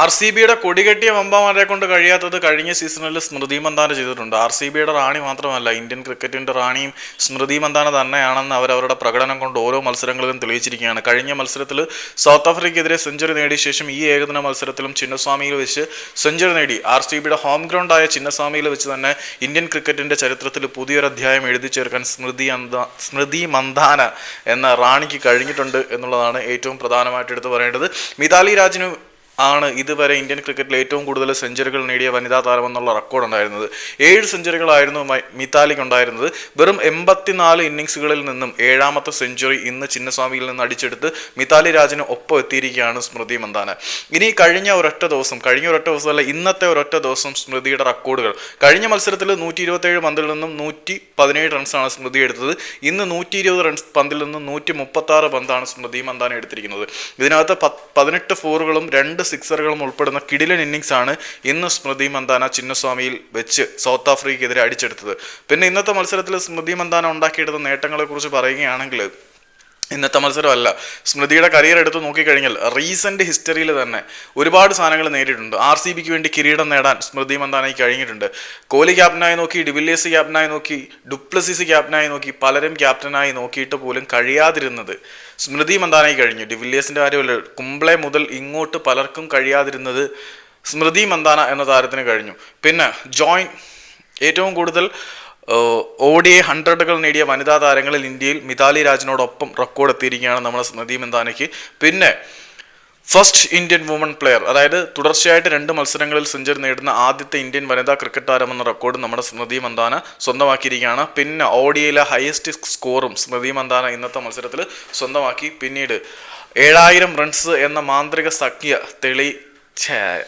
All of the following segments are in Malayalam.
ആർ സി ബിയുടെ കൊടികെട്ടിയ വമ്പമാരെ കൊണ്ട് കഴിയാത്തത് കഴിഞ്ഞ സീസണിൽ സ്മൃതി മന്ദാന ചെയ്തിട്ടുണ്ട്. ആർ സി ബിയുടെ റാണി മാത്രമല്ല ഇന്ത്യൻ ക്രിക്കറ്റിന്റെ റാണിയും സ്മൃതി മന്ദാന തന്നെയാണെന്ന് അവർ അവരുടെ പ്രകടനം കൊണ്ട് ഓരോ മത്സരങ്ങളിലും തെളിയിച്ചിരിക്കുകയാണ്. കഴിഞ്ഞ മത്സരത്തിൽ സൗത്ത് ആഫ്രിക്കയ്ക്കെതിരെ സെഞ്ചുറി നേടിയ ശേഷം ഈ ഏകദിന മത്സരത്തിലും ചിന്നസ്വാമിയിൽ വെച്ച് സെഞ്ചുറി നേടി. ആർ സി ബിയുടെ ഹോം ഗ്രൗണ്ടായ ചിന്നസ്വാമിയിൽ വെച്ച് തന്നെ ഇന്ത്യൻ ക്രിക്കറ്റിന്റെ ചരിത്രത്തിൽ പുതിയൊരു അധ്യായം എഴുതി ചേർക്കാൻ സ്മൃതി സ്മൃതി മന്ദാന എന്ന റാണിക്ക് കഴിഞ്ഞിട്ടുണ്ട് എന്നുള്ളതാണ് ഏറ്റവും പ്രധാനമായിട്ട് എടുത്തു പറയേണ്ടത്. മിതാലി രാജിന് ആണ് ഇതുവരെ ഇന്ത്യൻ ക്രിക്കറ്റിൽ ഏറ്റവും കൂടുതൽ സെഞ്ചുറികൾ നേടിയ വനിതാ താരമെന്നുള്ള റെക്കോർഡ് ഉണ്ടായിരുന്നത്. ഏഴ് സെഞ്ചുറികളായിരുന്നു മിതാലിക്ക് ഉണ്ടായിരുന്നത്. വെറും എൺപത്തിനാല് ഇന്നിങ്സുകളിൽ നിന്നും ഏഴാമത്തെ സെഞ്ചുറി ഇന്ന് ചിന്നസ്വാമിയിൽ നിന്ന് അടിച്ചെടുത്ത് മിതാലി രാജിന് ഒപ്പം എത്തിയിരിക്കുകയാണ് സ്മൃതി മന്ദാന. ഇനി കഴിഞ്ഞ ഒരൊറ്റ ദിവസം കഴിഞ്ഞ ഒരൊറ്റ ദിവസം അല്ല ഇന്നത്തെ ഒരൊറ്റ ദിവസം സ്മൃതിയുടെ റെക്കോർഡുകൾ കഴിഞ്ഞ മത്സരത്തിൽ നൂറ്റി ഇരുപത്തേഴ് പന്തിൽ നിന്നും നൂറ്റി പതിനേഴ് റൺസാണ് സ്മൃതി എടുത്തത്. ഇന്ന് നൂറ്റി ഇരുപത് റൺസ് പന്തിൽ നിന്നും നൂറ്റി മുപ്പത്തി പന്താണ് സ്മൃതി മന്ദാന എടുത്തിരിക്കുന്നത്. ഇതിനകത്ത് പതിനെട്ട് ഫോറുകളും രണ്ട് സിക്സറുകളും ഉൾപ്പെടുന്ന കിടിലൻ ഇന്നിങ്സ് ആണ് ഇന്ന് സ്മൃതി മന്ദാന ചിന്നസ്വാമിയിൽ വെച്ച് സൗത്ത് ആഫ്രിക്കയ്ക്കെതിരെ അടിച്ചെടുത്തത്. പിന്നെ ഇന്നത്തെ മത്സരത്തിൽ സ്മൃതി മന്ദാന ഉണ്ടാക്കിയെടുത്ത നേട്ടങ്ങളെക്കുറിച്ച് പറയുകയാണെങ്കിൽ ഇന്നത്തെ മത്സരമല്ല. സ്മൃതിയുടെ കരിയർ എടുത്ത് നോക്കിക്കഴിഞ്ഞാൽ റീസെന്റ് ഹിസ്റ്ററിയിൽ തന്നെ ഒരുപാട് സാധനങ്ങൾ നേടിയിട്ടുണ്ട് ആർ സി ബിക്ക് വേണ്ടി കിരീടം നേടാൻ സ്മൃതി മന്ദാനയ്ക്ക് കഴിഞ്ഞിട്ടുണ്ട്. കോഹ്ലി ക്യാപ്റ്റനായി നോക്കി ഡിവില്ലിയേഴ്സ് ക്യാപ്റ്റനായി നോക്കി ഡുപ്ലസിസ് ക്യാപ്റ്റനായി നോക്കി പലരും ക്യാപ്റ്റനായി നോക്കിയിട്ട് പോലും കഴിയാതിരുന്നത് സ്മൃതി മന്ദാനയ്ക്ക് കഴിഞ്ഞു. ഡിവില്ലിയേഴ്സിന്റെ കാര്യമല്ല കുംബ്ലെ മുതൽ ഇങ്ങോട്ട് പലർക്കും കഴിയാതിരുന്നത് സ്മൃതി മന്ദാന എന്ന താരത്തിന് കഴിഞ്ഞു. പിന്നെ ജോയിൻ ഏറ്റവും കൂടുതൽ ഒ ഡി എ ഹൺഡ്രഡുകൾ നേടിയ വനിതാ താരങ്ങളിൽ ഇന്ത്യയിൽ മിതാലി രാജിനോടൊപ്പം റെക്കോർഡ് എത്തിയിരിക്കുകയാണ് നമ്മുടെ സ്മൃതി മന്ദാനയ്ക്ക് പിന്നെ ഫസ്റ്റ് ഇന്ത്യൻ വുമൺ പ്ലെയർ അതായത് തുടർച്ചയായിട്ട് രണ്ട് മത്സരങ്ങളിൽ സെഞ്ചുറി നേടുന്ന ആദ്യത്തെ ഇന്ത്യൻ വനിതാ ക്രിക്കറ്റ് താരം എന്ന റെക്കോർഡ് നമ്മുടെ സ്മൃതി മന്ദാന സ്വന്തമാക്കിയിരിക്കുകയാണ്. പിന്നെ ഓഡിയയിലെ ഹയസ്റ്റ് സ്കോറും സ്മൃതി മന്ദാന ഇന്നത്തെ മത്സരത്തിൽ സ്വന്തമാക്കി. പിന്നീട് ഏഴായിരം റൺസ് എന്ന മാന്ത്രിക സഖ്യ തെളി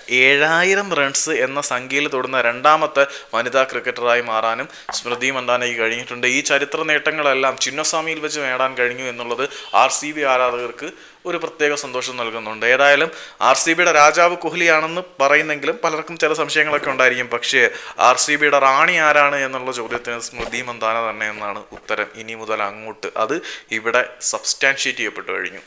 ഏഴായിരം റൺസ് എന്ന സംഖ്യയിൽ തൊടുന്ന രണ്ടാമത്തെ വനിതാ ക്രിക്കറ്ററായി മാറാനും സ്മൃതി മന്ദാനയ്ക്ക് കഴിഞ്ഞിട്ടുണ്ട്. ഈ ചരിത്ര നേട്ടങ്ങളെല്ലാം ചിന്നസ്വാമിയിൽ വെച്ച് നേടാൻ കഴിഞ്ഞു എന്നുള്ളത് ആർ സി ബി ആരാധകർക്ക് ഒരു പ്രത്യേക സന്തോഷം നൽകുന്നുണ്ട്. ഏതായാലും ആർ സി ബിയുടെ രാജാവ് കോഹ്ലിയാണെന്ന് പറയുന്നെങ്കിലും പലർക്കും ചില സംശയങ്ങളൊക്കെ ഉണ്ടായിരിക്കും. പക്ഷേ ആർ സി ബിയുടെ റാണി ആരാണ് എന്നുള്ള ചോദ്യത്തിന് സ്മൃതി മന്ദാന തന്നെ എന്നാണ് ഉത്തരം. ഇനി മുതൽ അങ്ങോട്ട്. അത് ഇവിടെ സബ്സ്റ്റാൻഷിയേറ്റ് ചെയ്യപ്പെട്ടു കഴിഞ്ഞു.